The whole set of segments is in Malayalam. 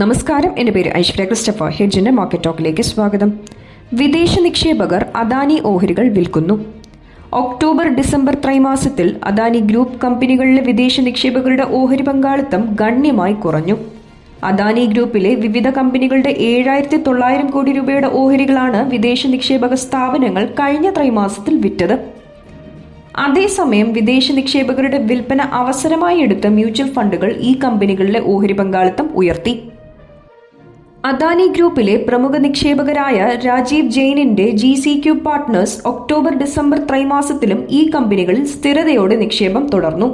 നമസ്കാരം. എന്റെ പേര് ഐശ്വര്യ ക്രിസ്റ്റഫർ. ഹെഡ്ജിന്റെ മാർക്കറ്റ് ടോക്കിലേക്ക് സ്വാഗതം. വിദേശ നിക്ഷേപകർ അദാനി ഓഹരികൾ വിൽക്കുന്നു. ഒക്ടോബർ ഡിസംബർ ത്രൈമാസത്തിൽ അദാനി ഗ്രൂപ്പ് കമ്പനികളിലെ വിദേശ നിക്ഷേപകരുടെ ഓഹരി പങ്കാളിത്തം ഗണ്യമായി കുറഞ്ഞു. അദാനി ഗ്രൂപ്പിലെ വിവിധ കമ്പനികളുടെ ഏഴായിരത്തി തൊള്ളായിരം കോടി രൂപയുടെ ഓഹരികളാണ് വിദേശ നിക്ഷേപക സ്ഥാപനങ്ങൾ കഴിഞ്ഞ ത്രൈമാസത്തിൽ വിറ്റത്. അതേസമയം വിദേശ നിക്ഷേപകരുടെ വിൽപ്പന അവസരമായി എടുത്ത മ്യൂച്വൽ ഫണ്ടുകൾ ഈ കമ്പനികളിലെ ഓഹരി പങ്കാളിത്തം ഉയർത്തി. അദാനി ഗ്രൂപ്പിലെ പ്രമുഖ നിക്ഷേപകരായ Rajiv ജെയിനിന്റെ G C Q partners October December ത്രൈമാസത്തിലും ഈ കമ്പനികളിൽ സ്ഥിരതയോടെ നിക്ഷേപം തുടർന്നു.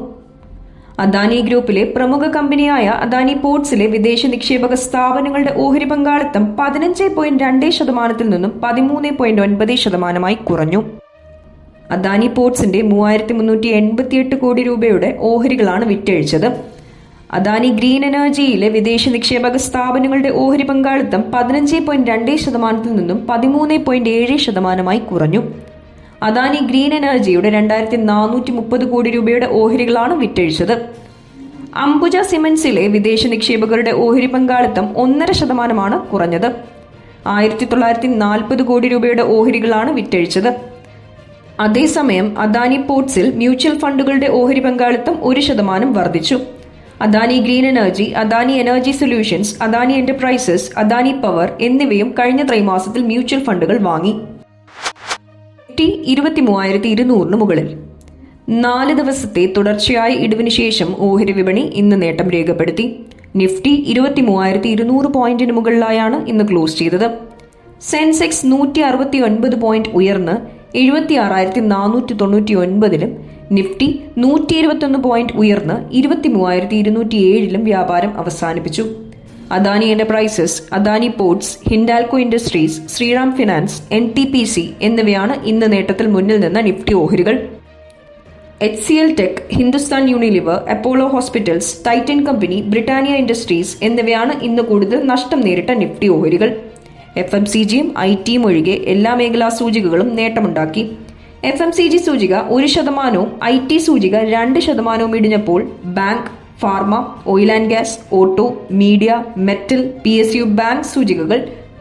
അദാനി ഗ്രൂപ്പിലെ പ്രമുഖ കമ്പനിയായ അദാനി പോർട്സിലെ വിദേശ നിക്ഷേപക സ്ഥാപനങ്ങളുടെ ഓഹരി പങ്കാളിത്തം പതിനഞ്ച് പോയിന്റ് രണ്ട് ശതമാനത്തിൽ നിന്നും പതിമൂന്ന് പോയിന്റ് ഒൻപത് ശതമാനമായി കുറഞ്ഞു. അദാനി പോർട്സിന്റെ മൂവായിരത്തി മുന്നൂറ്റി എൺപത്തിയെട്ട് കോടി രൂപയുടെ ഓഹരികളാണ് വിറ്റഴിച്ചത്. അദാനി ഗ്രീൻ എനർജിയിലെ വിദേശ നിക്ഷേപക സ്ഥാപനങ്ങളുടെ ഓഹരി പങ്കാളിത്തം പതിനഞ്ച് പോയിന്റ് രണ്ട് ശതമാനത്തിൽ നിന്നും പതിമൂന്ന് പോയിന്റ് ഏഴ് ശതമാനമായി കുറഞ്ഞു. അദാനി ഗ്രീൻ എനർജിയുടെ രണ്ടായിരത്തി നാനൂറ്റി മുപ്പത് കോടി രൂപയുടെ ഓഹരികളാണ് വിറ്റഴിച്ചത്. അംബുജ സിമന്റ്സിലെ വിദേശ നിക്ഷേപകരുടെ ഓഹരി പങ്കാളിത്തം ഒന്നര ശതമാനമാണ് കുറഞ്ഞത്. ആയിരത്തി തൊള്ളായിരത്തി നാൽപ്പത് കോടി രൂപയുടെ ഓഹരികളാണ് വിറ്റഴിച്ചത്. അതേസമയം അദാനി പോർട്സിൽ മ്യൂച്വൽ ഫണ്ടുകളുടെ ഓഹരി പങ്കാളിത്തം ഒരു ശതമാനം വർദ്ധിച്ചു. Adani green energy Adani energy solutions Adani enterprises Adani power എന്നിവയും കഴിഞ്ഞ ത്രൈമാസത്തിൽ മ്യൂച്വൽ ഫണ്ടുകൾ വാങ്ങി. ടി ഇരുപത്തി ഇരുന്നൂറിന് മുകളിൽ. നാല് ദിവസത്തെ തുടർച്ചയായ ഇടിവിന് ശേഷം ഓഹരി വിപണി ഇന്ന് നേട്ടം രേഖപ്പെടുത്തി. നിഫ്റ്റി ഇരുപത്തി മൂവായിരത്തി ഇരുന്നൂറ് പോയിന്റിന് മുകളിലായാണ് ഇന്ന് ക്ലോസ് ചെയ്തത്. സെൻസെക്സ് നൂറ്റി അറുപത്തി ഒൻപത് പോയിന്റ് ഉയർന്ന് എഴുപത്തി ആറായിരത്തി നാനൂറ്റി തൊണ്ണൂറ്റി ഒൻപതിലും നിഫ്റ്റി നൂറ്റി ഇരുപത്തൊന്ന് പോയിന്റ് ഉയർന്ന് ഇരുപത്തി മൂവായിരത്തി ഇരുന്നൂറ്റി ഏഴിലും വ്യാപാരം അവസാനിപ്പിച്ചു. Adani enterprises Adani ports Hindalco industries Shriram finance N T P C എന്നിവയാണ് ഇന്ന് നേട്ടത്തിൽ മുന്നിൽ നിന്ന നിഫ്റ്റി ഓഹരികൾ. H C L tech Hindustan Unilever Apollo hospitals Titan company Britannia industries എന്നിവയാണ് ഇന്ന് കൂടുതൽ നഷ്ടം നേരിട്ട നിഫ്റ്റി ഓഹരികൾ. എഫ് എം സി ജിയും ഐ ടിയും ഒഴികെ എല്ലാ മേഖലാ സൂചികകളും നേട്ടമുണ്ടാക്കി. എഫ് എം സി ജി സൂചിക ഒരു ശതമാനവും ഐ ടി സൂചിക രണ്ട് ശതമാനവും ഇടിഞ്ഞപ്പോൾ bank pharma oil and gas auto media metal P S U bank സൂചികകൾ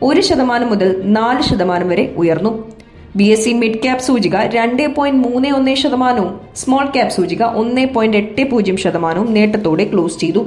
ഒരു ശതമാനം മുതൽ നാല് ശതമാനം വരെ ഉയർന്നു. B S C mid cap സൂചിക രണ്ട് പോയിന്റ് മൂന്ന് ഒന്ന് ശതമാനവും സ്മോൾ ക്യാപ് സൂചിക ഒന്ന് പോയിന്റ് എട്ട് പൂജ്യം ശതമാനവും നേട്ടത്തോടെ ക്ലോസ് ചെയ്തു.